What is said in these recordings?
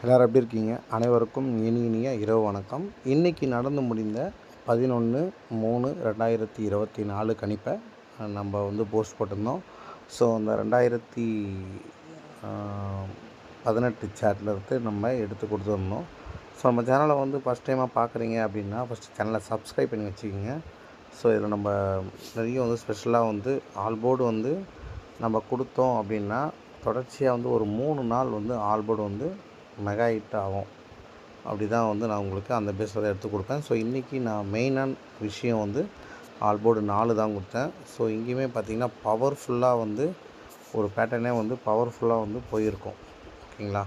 எல்லோரும் எப்படி இருக்கீங்க? அனைவருக்கும் இனி இனிய இரவு வணக்கம். இன்றைக்கி நடந்து முடிந்த பதினொன்று மூணு ரெண்டாயிரத்தி இருபத்தி நாலு கணிப்பை நம்ம வந்து போஸ்ட் போட்டிருந்தோம். ஸோ அந்த ரெண்டாயிரத்தி பதினெட்டு சேட்டில் இருந்து நம்ம எடுத்து கொடுத்துருந்தோம். ஸோ நம்ம சேனலை வந்து ஃபஸ்ட் டைமாக பார்க்குறீங்க அப்படின்னா ஃபஸ்ட்டு சேனலை சப்ஸ்கிரைப் பண்ணி வச்சுக்கோங்க. ஸோ இதில் நம்ம நிறைய வந்து ஸ்பெஷலாக வந்து ஆல்போர்டு வந்து நம்ம கொடுத்தோம் அப்படின்னா தொடர்ச்சியாக வந்து ஒரு மூணு நாள் வந்து ஆல்போர்டு வந்து மெகா ஹிட் ஆகும். அப்படி தான் வந்து நான் உங்களுக்கு அந்த பேஸில் எடுத்து கொடுப்பேன். ஸோ இன்றைக்கி நான் மெயினான விஷயம் வந்து ஆல்போர்டு நாலு தான் கொடுத்தேன். ஸோ இங்கேயுமே பார்த்திங்கன்னா பவர்ஃபுல்லாக வந்து ஒரு பேட்டர்னே வந்து பவர்ஃபுல்லாக வந்து போயிருக்கும். ஓகேங்களா?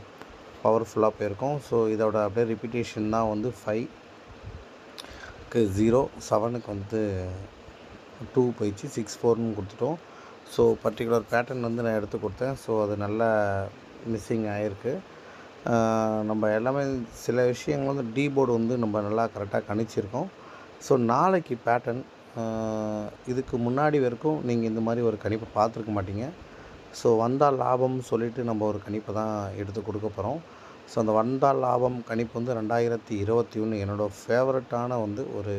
பவர்ஃபுல்லாக போயிருக்கும். ஸோ இதோட அப்படியே ரிப்பீட்டேஷன் தான் வந்து ஃபைவ்க்கு ஜீரோ செவனுக்கு வந்து டூ போயிடுச்சு. சிக்ஸ் ஃபோர்னு கொடுத்துட்டோம். ஸோ பர்டிகுலர் பேட்டர்ன் வந்து நான் எடுத்து கொடுத்தேன். ஸோ அது நல்லா மிஸ்ஸிங் ஆகிருக்கு நம்ம எல்லாமே சில விஷயங்கள் வந்து டீ போர்டு வந்து நம்ம நல்லா கரெக்டாக கணிச்சிருக்கோம். ஸோ நாளைக்கு பேட்டர்ன் இதுக்கு முன்னாடி வரைக்கும் நீங்கள் இந்த மாதிரி ஒரு கணிப்பை பார்த்துருக்க மாட்டீங்க. ஸோ வந்தால் லாபம்னு சொல்லிட்டு நம்ம ஒரு கணிப்பை தான் எடுத்து கொடுக்க போகிறோம் ஸோ அந்த வந்தால் லாபம் கணிப்பு வந்து ரெண்டாயிரத்தி இருபத்தி ஒன்று என்னோடய ஃபேவரட்டான வந்து ஒரு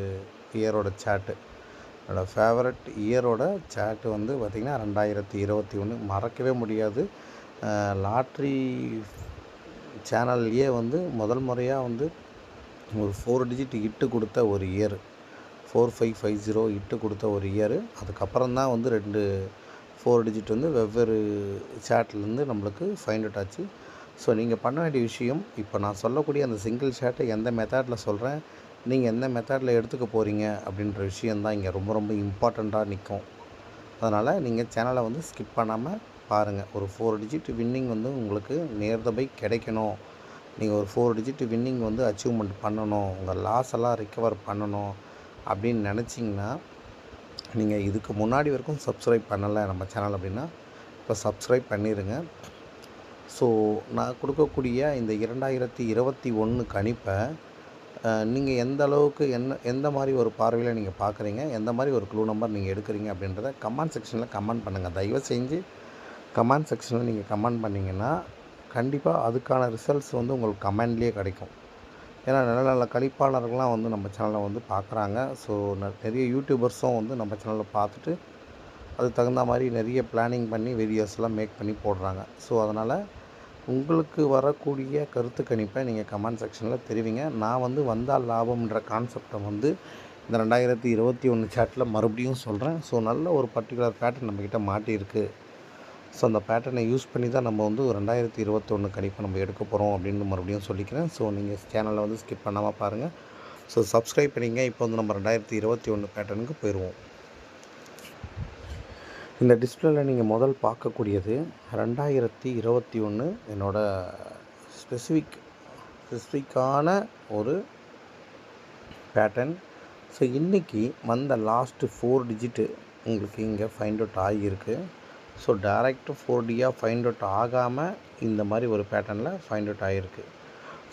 இயரோட சேட்டு. என்னோடய ஃபேவரட் இயரோட சேட்டு வந்து பார்த்திங்கன்னா ரெண்டாயிரத்தி இருபத்தி ஒன்று மறக்கவே முடியாது. லாட்ரி சேனல்லையே வந்து முதல் முறையாக வந்து ஒரு ஃபோர் டிஜிட் இட்டு கொடுத்த ஒரு year four five five zero இட்டு கொடுத்த ஒரு இயர் அதுக்கப்புறம் தான் வந்து ரெண்டு ஃபோர் டிஜிட் வந்து வெவ்வேறு சேட்லேருந்து நம்மளுக்கு ஃபைண்ட் அவுட் ஆச்சு. ஸோ நீங்கள் பண்ண வேண்டிய விஷயம் இப்போ நான் சொல்லக்கூடிய அந்த சிங்கிள் சேட்டை எந்த மெத்தடில் சொல்கிறேன் நீங்கள் எந்த மெத்தடில் எடுத்துக்க போகிறீங்க அப்படின்ற விஷயந்தான் இங்கே ரொம்ப ரொம்ப இம்பார்ட்டண்ட்டாக நிற்கும் அதனால் நீங்கள் சேனலை வந்து ஸ்கிப் பண்ணாமல் பாருங்கள் ஒரு ஃபோர் டிஜிட் வின்னிங் வந்து உங்களுக்கு நேர்தபை கிடைக்கணும். நீங்கள் ஒரு ஃபோர் டிஜிட் வின்னிங் வந்து அச்சீவ்மெண்ட் பண்ணணும். உங்கள் லாஸ் எல்லாம் ரிக்கவர் பண்ணணும் அப்படின்னு நினச்சிங்கன்னா நீங்கள் இதுக்கு முன்னாடி வரைக்கும் சப்ஸ்கிரைப் பண்ணலை நம்ம சேனல் அப்படின்னா இப்போ சப்ஸ்கிரைப் பண்ணிடுங்க ஸோ நான் கொடுக்கக்கூடிய இந்த இரண்டாயிரத்தி இருபத்தி ஒன்று கணிப்பை நீங்கள் எந்த அளவுக்கு என்ன எந்த மாதிரி ஒரு பார்வையில் நீங்கள் பார்க்குறீங்க எந்த மாதிரி ஒரு க்ளூ நம்பர் நீங்கள் எடுக்கிறீங்க அப்படின்றத கமெண்ட் செக்ஷனில் கமெண்ட் பண்ணுங்கள் தயவு செஞ்சு கமெண்ட் செக்ஷனில் நீங்கள் கமெண்ட் பண்ணிங்கன்னா கண்டிப்பாக அதுக்கான ரிசல்ட்ஸ் வந்து உங்களுக்கு கமெண்ட்லேயே கிடைக்கும். ஏன்னா நல்ல நல்ல கழிப்பாளர்கள்லாம் வந்து நம்ம சேனலை வந்து பார்க்குறாங்க ஸோ நிறைய யூடியூபர்ஸும் வந்து நம்ம சேனலில் பார்த்துட்டு அதுக்கு தகுந்த மாதிரி நிறைய பிளானிங் பண்ணி வீடியோஸ்லாம் மேக் பண்ணி போடுறாங்க. ஸோ அதனால் உங்களுக்கு வரக்கூடிய கருத்து கணிப்பை நீங்கள் கமெண்ட் செக்ஷனில் தெரிவிங்க. நான் வந்து வந்தால் லாபம்ன்ற கான்செப்டை வந்து இந்த ரெண்டாயிரத்தி இருபத்தி ஒன்று சேட்டில் மறுபடியும் சொல்கிறேன் ஸோ நல்ல ஒரு பர்டிகுலர் பேட்டர்ன் நம்மக்கிட்ட மாட்டியிருக்கு. ஸோ அந்த பேட்டர்னை யூஸ் பண்ணி தான் நம்ம வந்து ரெண்டாயிரத்தி இருபத்தொன்று கணிப்பை நம்ம எடுக்க போகிறோம் அப்படின்னு மறுபடியும் சொல்லிக்கிறேன். ஸோ நீங்கள் சேனலை வந்து ஸ்கிப் பண்ணாமல் பாருங்கள் ஸோ சப்ஸ்கிரைப் பண்ணிங்க. இப்போ வந்து நம்ம ரெண்டாயிரத்தி இருபத்தி ஒன்று பேட்டர்னுக்கு போயிடுவோம் இந்த டிஸ்பிளேல நீங்கள் முதல் பார்க்கக்கூடியது ரெண்டாயிரத்தி இருபத்தி ஒன்று என்னோடய ஸ்பெசிஃபிக் ஸ்பெசிஃபிக்கான ஒரு பேட்டர்ன் ஸோ இன்றைக்கி வந்த லாஸ்ட்டு ஃபோர் டிஜிட்டு உங்களுக்கு இங்கே ஃபைண்ட் அவுட் ஆகியிருக்கு. ஸோ டேரெக்ட் ஃபோர் டியாக ஃபைண்ட் அவுட் ஆகாமல் இந்த மாதிரி ஒரு பேட்டர்னில் ஃபைண்ட் அவுட் ஆகிருக்கு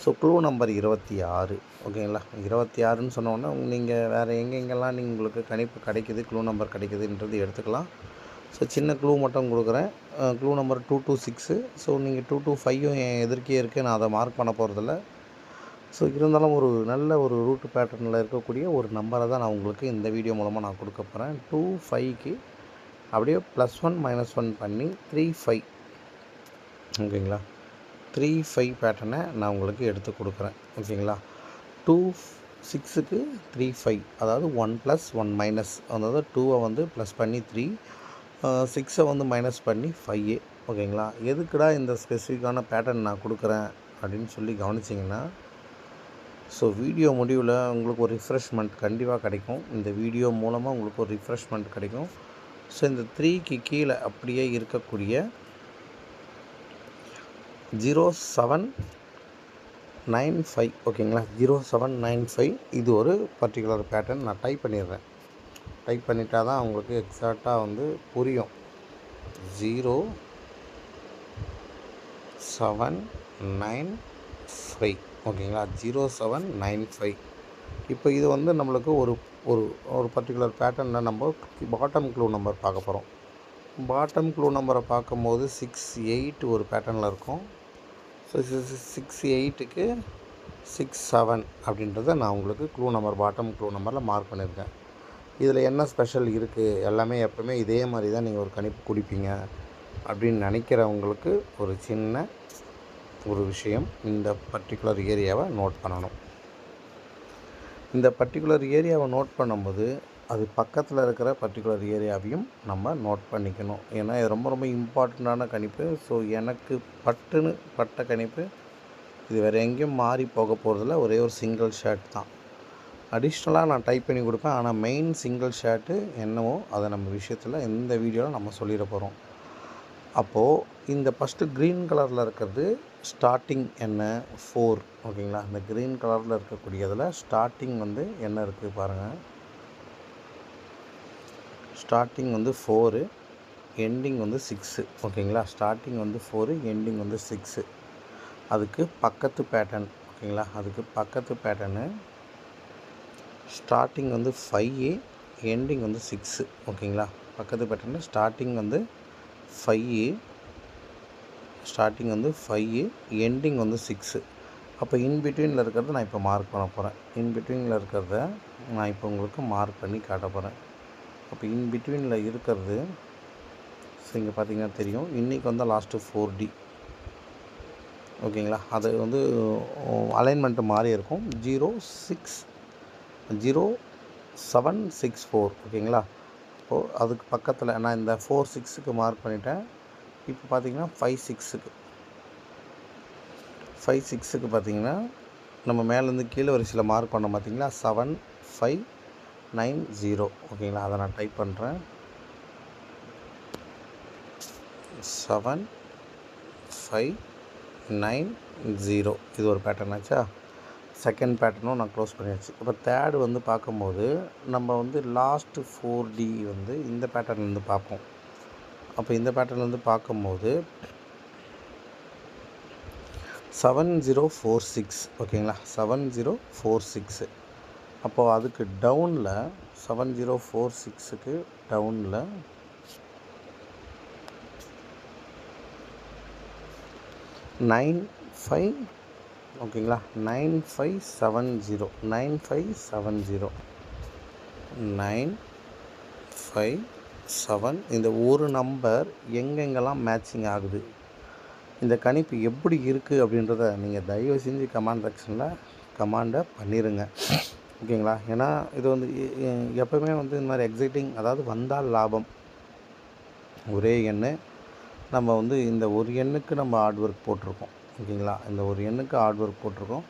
ஸோ க்ளூ நம்பர் இருபத்தி ஆறு. ஓகேங்களா இருபத்தி ஆறுன்னு சொன்னோன்னே நீங்கள் வேறு எங்கெங்கெல்லாம் நீங்கள் உங்களுக்கு கணிப்பு கிடைக்குது க்ளூ நம்பர் கிடைக்குதுன்றது எடுத்துக்கலாம். ஸோ சின்ன க்ளூ மட்டும் கொடுக்குறேன். Clue number two two six so நீங்கள் டூ டூ ஃபைவும் என் எதிர்க்கே இருக்குது நான் அதை மார்க் பண்ண போகிறதில்ல ஸோ இருந்தாலும் ஒரு நல்ல ஒரு ரூட் பேட்டர்னில் இருக்கக்கூடிய ஒரு நம்பரை தான் நான் உங்களுக்கு இந்த வீடியோ மூலமாக நான் கொடுக்க போகிறேன் டூ ஃபைவ்க்கு அப்படியே ப்ளஸ் ஒன் மைனஸ் ஒன் பண்ணி த்ரீ ஃபைவ் ஓகேங்களா? த்ரீ ஃபைவ் பேட்டர்னை நான் உங்களுக்கு எடுத்து கொடுக்குறேன். ஓகேங்களா? டூ சிக்ஸுக்கு த்ரீ ஃபைவ் அதாவது ஒன் ப்ளஸ் ஒன் மைனஸ் அதாவது டூவை வந்து ப்ளஸ் பண்ணி த்ரீ சிக்ஸை வந்து மைனஸ் பண்ணி ஃபைவ் ஓகேங்களா? எதுக்குடா இந்த ஸ்பெசிஃபிக்கான பேட்டர்ன் நான் கொடுக்குறேன் அப்படின்னு சொல்லி கவனிச்சிங்கன்னா ஸோ வீடியோ முடிவில் உங்களுக்கு ஒரு ரிஃப்ரெஷ்மெண்ட் கண்டிப்பாக கிடைக்கும். இந்த வீடியோ மூலமாக உங்களுக்கு ஒரு ரிஃப்ரெஷ்மெண்ட் கிடைக்கும். ஸோ இந்த த்ரீக்கு கீழே அப்படியே இருக்கக்கூடிய ஜீரோ செவன் நைன் ஃபைவ் ஓகேங்களா ஜீரோ செவன் நைன் ஃபைவ் இது ஒரு பர்டிகுலர் பேட்டர்ன் நான் டைப் பண்ணிடுறேன். டைப் பண்ணிட்டா தான் அவங்களுக்கு எக்ஸாக்டாக வந்து புரியும். ஜீரோ செவன் நைன் ஃபைவ் ஓகேங்களா ஜீரோ செவன் நைன் ஃபைவ் இப்போ இது வந்து நம்மளுக்கு ஒரு ஒரு ஒரு பர்டிகுலர் பேட்டர்னில் நம்ம பாட்டம் க்ளூ நம்பர் பார்க்க போகிறோம் பாட்டம் க்ளூ நம்பரை பார்க்கும்போது சிக்ஸ் எயிட் ஒரு பேட்டர்னில் இருக்கும். ஸோ சிக்ஸ் எயிட்டுக்கு சிக்ஸ் செவன் அப்படின்றத நான் உங்களுக்கு க்ளூ நம்பர் பாட்டம் க்ளூ நம்பரில் மார்க் பண்ணியிருக்கேன். இதில் என்ன ஸ்பெஷல் இருக்குது எல்லாமே எப்போவுமே இதே மாதிரி தான் நீங்கள் ஒரு கணிப்பு குடிப்பீங்க அப்படின்னு நினைக்கிறவங்களுக்கு ஒரு சின்ன ஒரு விஷயம் இந்த பர்டிகுலர் ஏரியாவை நோட் பண்ணணும். இந்த பர்டிகுலர் ஏரியாவை நோட் பண்ணும்போது அது பக்கத்தில் இருக்கிற பர்டிகுலர் ஏரியாவையும் நம்ம நோட் பண்ணிக்கணும். ஏன்னா இது ரொம்ப ரொம்ப இம்பார்ட்டண்ட்டான கணிப்பு. ஸோ எனக்கு பட்டுன்னு பட்ட கணிப்பு இது வேறு எங்கேயும் மாறி போக போகிறதில்ல ஒரே ஒரு சிங்கிள் ஷர்ட் தான். அடிஷ்னலாக நான் டைப் பண்ணி கொடுப்பேன். ஆனால் மெயின் சிங்கிள் ஷர்ட்டு என்னவோ அதை நம்ம விஷயத்தில் இந்த வீடியோவில் நம்ம சொல்லிட போகிறோம் அப்போது இந்த ஃபஸ்ட்டு க்ரீன் கலரில் இருக்கிறது ஸ்டார்டிங் என்ன? ஃபோர் ஓகேங்களா இந்த க்ரீன் கலரில் இருக்கக்கூடியதில் ஸ்டார்டிங் வந்து என்ன இருக்குது பாருங்கள் ஸ்டார்டிங் வந்து ஃபோரு எண்டிங் வந்து சிக்ஸு. ஓகேங்களா? ஸ்டார்டிங் வந்து ஃபோரு எண்டிங் வந்து சிக்ஸு. அதுக்கு பக்கத்து பேட்டர்ன் ஓகேங்களா? அதுக்கு பக்கத்து பேட்டர்னு ஸ்டார்டிங் வந்து ஃபைவ் எண்டிங் வந்து சிக்ஸு. ஓகேங்களா? பக்கத்து பேட்டர்னு ஸ்டார்டிங் வந்து ஃபைவ் ஸ்டார்டிங் வந்து ஃபைவ் எண்டிங் வந்து சிக்ஸு அப்போ இன்பிட்வீனில் இருக்கிறத நான் இப்போ மார்க் பண்ண போகிறேன் இன்பிட்வீனில் இருக்கிறத நான் இப்போ உங்களுக்கு மார்க் பண்ணி காட்ட போகிறேன் அப்போ இன்பிட்வீனில் இருக்கிறது ஸோ இங்கே பார்த்தீங்கன்னா தெரியும். இன்றைக்கி வந்து லாஸ்ட்டு ஃபோர் டி ஓகேங்களா? அது வந்து அலைன்மெண்ட்டு மாறி இருக்கும். Zero six zero seven six four ஓகேங்களா? இப்போது அதுக்கு பக்கத்தில் நான் இந்த ஃபோர் சிக்ஸுக்கு மார்க் பண்ணிட்டேன். இப்போ பார்த்தீங்கன்னா ஃபைவ் சிக்ஸுக்கு ஃபைவ் சிக்ஸுக்கு பார்த்தீங்கன்னா நம்ம மேலேருந்து கீழே ஒரு சில மார்க் பண்ணோம் பார்த்திங்களா? செவன் ஃபைவ் நைன் ஜீரோ ஓகேங்களா அதை நான் டைப் பண்ணுறேன் செவன் ஃபைவ் நைன் ஜீரோ இது ஒரு பேட்டர்ன் ஆச்சா? செகண்ட் பேட்டர்னும் நான் க்ளோஸ் பண்ணியாச்சு. இப்போ தேர்டு வந்து பார்க்கும்போது நம்ம வந்து லாஸ்ட்டு ஃபோர் டி வந்து இந்த பேட்டர்ன்லேருந்து பார்ப்போம். அப்போ இந்த பேட்டர்ன்லேருந்து பார்க்கும்போது செவன் ஜீரோ ஃபோர் சிக்ஸ் ஓகேங்களா செவன் ஜீரோ ஃபோர் சிக்ஸு அப்போது அதுக்கு டவுனில் செவன் ஜீரோ ஃபோர் சிக்ஸுக்கு டவுனில் நைன் ஃபைவ் ஓகேங்களா nine five seven zero nine five seven zero nine five seven இந்த ஒரு நம்பர் எங்கெங்கெல்லாம் மேட்சிங் ஆகுது? இந்த கணிப்பு எப்படி இருக்குது அப்படின்றத நீங்கள் தயவு செஞ்சு கமாண்ட் செக்ஷனில் கமாண்டை பண்ணிடுங்க ஓகேங்களா? ஏன்னா இது வந்து எப்போவுமே வந்து இந்த மாதிரி எக்ஸைட்டிங் அதாவது வந்தால் லாபம். ஒரே எண்ணு. நம்ம வந்து இந்த ஒரு எண்ணுக்கு நம்ம ஹார்ட் ஒர்க் போட்டிருக்கோம். ஓகேங்களா? இந்த ஒரு எண்ணுக்கு ஹார்ட் ஒர்க் போட்டிருக்கோம்.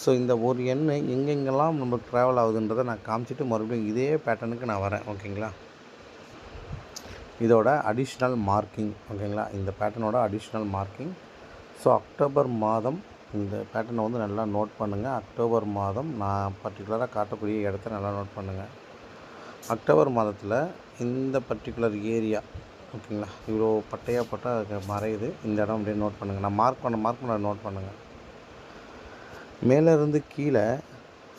ஸோ இந்த ஒரு எண்ணு எங்கெங்கெல்லாம் நம்ம ட்ராவல் ஆகுதுன்றதை நான் காமிச்சிட்டு மறுபடியும் இதே பேட்டர்னுக்கு நான் வரேன். ஓகேங்களா? இதோட அடிஷ்னல் மார்க்கிங் ஓகேங்களா? இந்த பேட்டர்னோட அடிஷ்னல் மார்க்கிங் ஸோ அக்டோபர் மாதம் இந்த பேட்டர்னை வந்து நல்லா நோட் பண்ணுங்கள் அக்டோபர் மாதம் நான் பர்டிகுலராக காட்டக்கூடிய இடத்த நல்லா நோட் பண்ணுங்கள் அக்டோபர் மாதத்தில் இந்த பர்டிகுலர் ஏரியா ஓகேங்களா? இவ்வளோ பட்டையாக போட்டால் அது மறையுது. இந்த இடம் அப்படியே நோட் பண்ணுங்கள் நான் மார்க் பண்ண மார்க் பண்ண நோட் பண்ணுங்கள் மேலேருந்து கீழே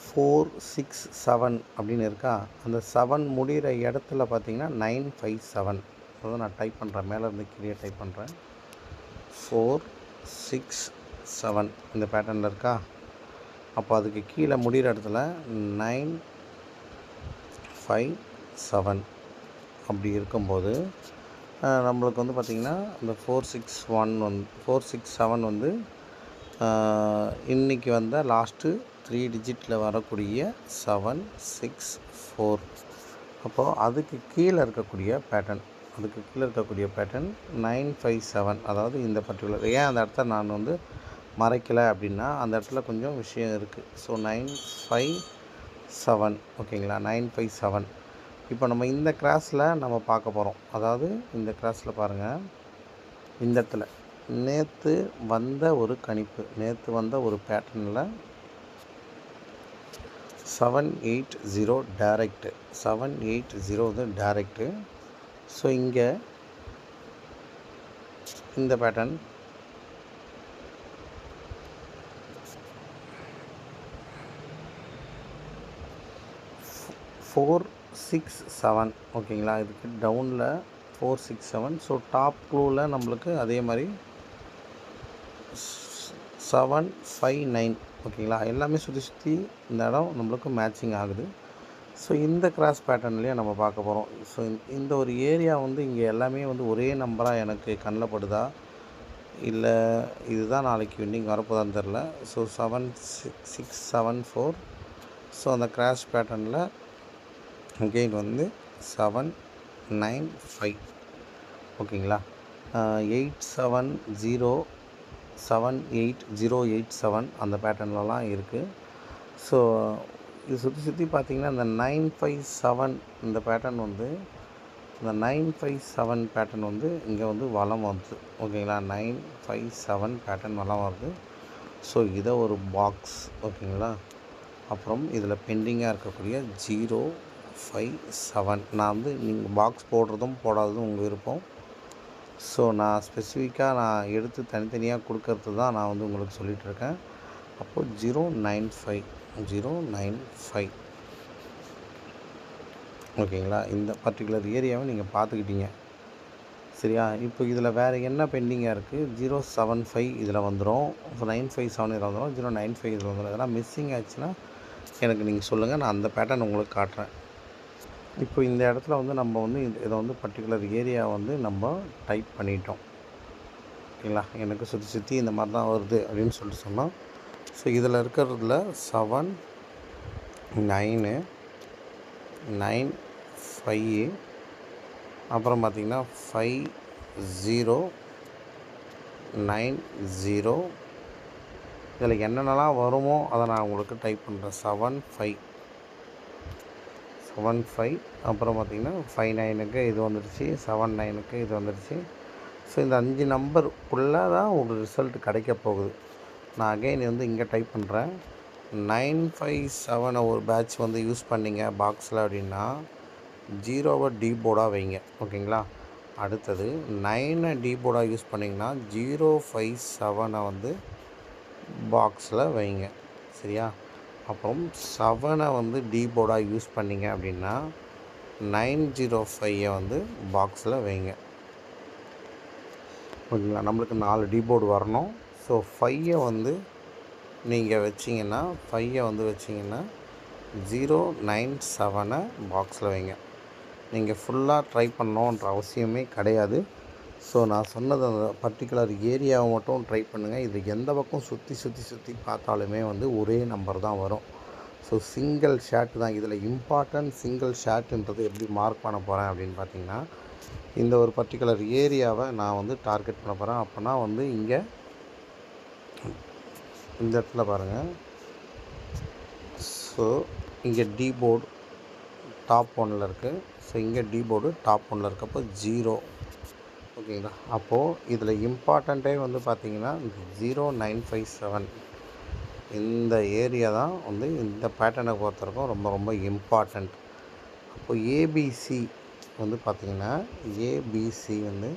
ஃபோர் சிக்ஸ் செவன் அப்படின்னு இருக்கா? அந்த செவன் முடிகிற இடத்துல பார்த்தீங்கன்னா நைன் ஃபைவ் செவன் அதாவது நான் டைப் பண்ணுறேன் மேலே இருந்து கீழே டைப் பண்ணுறேன் ஃபோர் சிக்ஸ் செவன் இந்த பேட்டர்னில் இருக்கா? அப்போ அதுக்கு கீழே முடிகிற இடத்துல நைன் ஃபைவ் செவன் அப்படி இருக்கும்போது நம்மளுக்கு வந்து பார்த்திங்கன்னா இந்த ஃபோர் சிக்ஸ் ஒன் வந்து ஃபோர் சிக்ஸ் செவன் வந்து இன்றைக்கி இன்னைக்கு வந்த லாஸ்ட்டு த்ரீ டிஜிட்டில் வரக்கூடிய செவன் சிக்ஸ் ஃபோர் அப்போது அதுக்கு கீழே இருக்கக்கூடிய பேட்டர்ன் அதுக்கு கீழே இருக்கக்கூடிய பேட்டர்ன் நைன் ஃபைவ் செவன் அதாவது இந்த பர்டிகுலர் ஏன் அந்த இடத்த நான் வந்து மறைக்கலை அப்படின்னா அந்த இடத்துல கொஞ்சம் விஷயம் இருக்குது ஸோ நைன் ஃபைவ் செவன் ஓகேங்களா நைன் ஃபைவ் செவன் இப்போ நம்ம இந்த கிராஸில் நம்ம பார்க்க போகிறோம் அதாவது இந்த கிராஸில் பாருங்கள் இந்த இடத்துல நேற்று வந்த ஒரு கணிப்பு நேற்று வந்த ஒரு பேட்டர்னில் seven eight zero direct seven eight zero வந்து டேரெக்டு ஸோ இங்கே இந்த பேட்டர்ன் ஃபோர் சிக்ஸ் செவன் ஓகேங்களா இதுக்கு டவுனில் four six seven so top க்ளூவில் நம்மளுக்கு அதே மாதிரி செவன் ஃபைவ் நைன் ஓகேங்களா எல்லாமே சுற்றி சுற்றி இந்த இடம் நம்மளுக்கு மேட்சிங் ஆகுது. ஸோ இந்த கிராஸ் பேட்டர்ன்லேயே நம்ம பார்க்க போகிறோம் ஸோ இந்த ஒரு ஏரியா வந்து இங்கே எல்லாமே வந்து ஒரே நம்பராக எனக்கு கண்ணில் படுதா? இல்லை இதுதான் நாளைக்கு வின்னிங் வரப்போதான்னு தெரில so seven six six seven four so அந்த கிராஷ் பேட்டர்னில் அகெயின் வந்து செவன் நைன் ஃபைவ் ஓகேங்களா eight seven zero seven eight zero eight seven அந்த பேட்டர்ன்லலாம் இருக்குது ஸோ இது சுற்றி சுற்றி பார்த்தீங்கன்னா இந்த நைன் ஃபைவ் செவன் இந்த பேட்டர்ன் வந்து இந்த நைன் ஃபைவ் செவன் பேட்டர்ன் வந்து இங்கே வந்து வளம் வருது. ஓகேங்களா? நைன் ஃபைவ் செவன் பேட்டர்ன் வளம் வருது. ஸோ இதை ஒரு பாக்ஸ் ஓகேங்களா? அப்புறம் இதில் பெண்டிங்காக இருக்கக்கூடிய ஜீரோ ஃபைவ் செவன் நான் வந்து நீங்கள் பாக்ஸ் போடுறதும் போடாததும் உங்கள் விருப்பம். ஸோ நான் ஸ்பெசிஃபிக்காக நான் எடுத்து தனித்தனியாக கொடுக்கறது தான் நான் வந்து உங்களுக்கு சொல்லிகிட்டு இருக்கேன். அப்போது zero nine five zero nine five. ஓகேங்களா? இந்த பர்டிகுலர் ஏரியாவை நீங்கள் பார்த்துக்கிட்டீங்க. சரியா? இப்போ இதில் வேறு என்ன பெண்டிங்காக இருக்குது ஜீரோ செவன் ஃபைவ் இதில் வந்துடும் நைன் ஃபைவ் செவன் இதில் வந்துடும் ஜீரோ நைன் ஃபைவ் இதில் வந்துடும் இதெல்லாம் மிஸ்ஸிங் ஆச்சுன்னா எனக்கு நீங்கள் சொல்லுங்கள் நான் அந்த பேட்டர்ன் உங்களுக்கு காட்டுறேன். இப்போ இந்த இடத்துல வந்து நம்ம வந்து இதை வந்து பர்டிகுலர் ஏரியா வந்து நம்ம டைப் பண்ணிட்டோம். ஓகேங்களா? எனக்கு சுற்றி சுற்றி இந்த மாதிரி தான் வருது அப்படின்னு சொல்லிட்டு சொன்னால் ஸோ இதில் இருக்கிறதுல செவன் நைனு நைன் ஃபைவ் அப்புறம் பார்த்திங்கன்னா ஃபைவ் ஜீரோ நைன் ஜீரோ இதில் என்னென்னலாம் வருமோ அதை நான் உங்களுக்கு டைப் பண்ணுறேன் செவன் ஃபைவ் செவன் ஃபைவ் அப்புறம் பார்த்திங்கன்னா ஃபைவ் நைனுக்கு இது வந்துடுச்சு செவன் நைனுக்கு இது வந்துடுச்சு ஸோ இந்த அஞ்சு நம்பருக்குள்ளே தான் ஒரு ரிசல்ட் கிடைக்க போகுது. நான் அகைன் வந்து இங்கே டைப் பண்ணுறேன் நைன் ஃபைவ் செவனை ஒரு பேட்ச் வந்து யூஸ் பண்ணிங்க பாக்ஸில் அப்படின்னா ஜீரோவை டி போர்டாக வைங்க. ஓகேங்களா? அடுத்தது நைனை டி போர்டாக யூஸ் பண்ணிங்கன்னா ஜீரோ ஃபைவ் செவனை வந்து பாக்ஸில் வைங்க. சரியா? அப்புறம் செவனை வந்து டி போர்டாக யூஸ் பண்ணிங்க அப்படின்னா நைன் ஜீரோ ஃபைவை வந்து பாக்ஸில் வைங்க. ஓகேங்களா? நம்மளுக்கு நாலு டீபோர்டு வரணும். ஸோ ஃபையை வந்து நீங்கள் வச்சிங்கன்னா ஃபையை வந்து வச்சிங்கன்னா ஜீரோ நைன் செவனை பாக்ஸில் வைங்க. நீங்கள் ஃபுல்லாக ட்ரை பண்ணணுன்ற அவசியமே கிடையாது. ஸோ நான் சொன்னது அந்த பர்டிகுலர் ஏரியாவை மட்டும் ட்ரை பண்ணுங்கள் இது எந்த பக்கம் சுற்றி சுற்றி சுற்றி பார்த்தாலுமே வந்து ஒரே நம்பர் தான் வரும். ஸோ சிங்கிள் ஷேட் தான். இதில் இம்பார்ட்டன்ட் சிங்கிள் ஷேட்டுன்றது எப்படி மார்க் பண்ண போகிறேன் அப்படின்னு பார்த்தீங்கன்னா இந்த ஒரு பர்டிகுலர் ஏரியாவை நான் வந்து டார்கெட் பண்ண போகிறேன் அப்போனா வந்து இங்கே இந்த இடத்துல பாருங்கள் ஸோ இங்கே டி போர்டு டாப் ஒனில் இருக்குது ஸோ இங்கே டி போர்டு டாப் ஒனில் இருக்கப்போ ஜீரோ ஓகேங்களா அப்போது இதில் இம்பார்ட்டண்ட்டே வந்து பார்த்திங்கன்னா ஜீரோ நைன் ஃபைவ் செவன் இந்த ஏரியா தான் வந்து இந்த பேட்டர்னை பொறுத்தவரைக்கும் ரொம்ப ரொம்ப இம்பார்ட்டண்ட் அப்போது ஏபிசி வந்து பார்த்திங்கன்னா ஏபிசி வந்து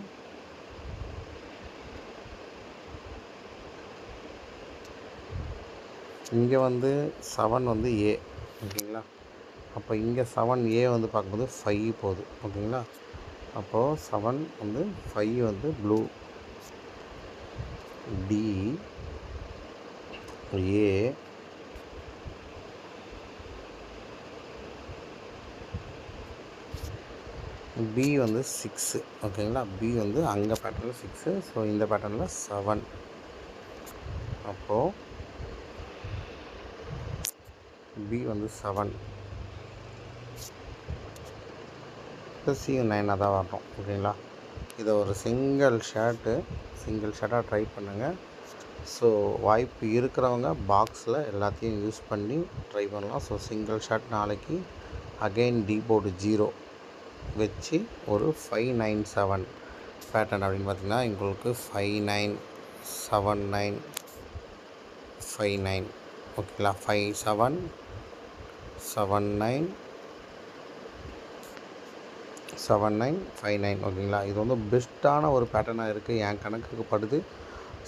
இங்கே வந்து செவன் வந்து ஏ ஓகேங்களா? அப்போ இங்கே செவன் ஏ வந்து பார்க்கும்போது ஃபைவ் போகுது ஓகேங்களா? அப்போது செவன் வந்து ஃபைவ் வந்து ப்ளூ டி ஏ பி வந்து சிக்ஸு ஓகேங்களா? பி வந்து அங்கே பேட்டர்னில் சிக்ஸு ஸோ இந்த பேட்டர்னில் செவன் அப்போது பி வந்து செவன் சி நைனாக தான் வரணும் ஓகேங்களா இதை ஒரு சிங்கிள் ஷர்ட்டு சிங்கிள் ஷர்ட்டாக ட்ரை பண்ணுங்கள் ஸோ வாய்ப்பு இருக்கிறவங்க பாக்ஸில் எல்லாத்தையும் யூஸ் பண்ணி ட்ரை பண்ணலாம். ஸோ சிங்கிள் ஷர்ட் நாளைக்கு அகெயின் டி போர்டு ஜீரோ வச்சு ஒரு ஃபைவ் நைன் செவன் பேட்டர்ன் அப்படின்னு பார்த்தீங்கன்னா எங்களுக்கு five nine seven nine five nine ஓகேங்களா five seven seven nine seven nine five nine ஓகேங்களா இது வந்து பெஸ்ட்டான ஒரு பேட்டர்னாக இருக்குது என் கணக்குக்கு படுது.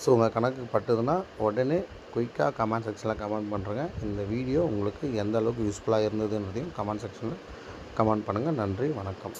ஸோ உங்கள் கணக்குக்கு பட்டுதுன்னா உடனே குயிக்காக கமெண்ட் செக்ஷனில் கமெண்ட் பண்ணுறேங்க இந்த வீடியோ உங்களுக்கு எந்த அளவுக்கு யூஸ்ஃபுல்லாக இருந்ததுன்றதையும் கமெண்ட் செக்ஷனில் கமெண்ட் பண்ணுங்கள் நன்றி வணக்கம்.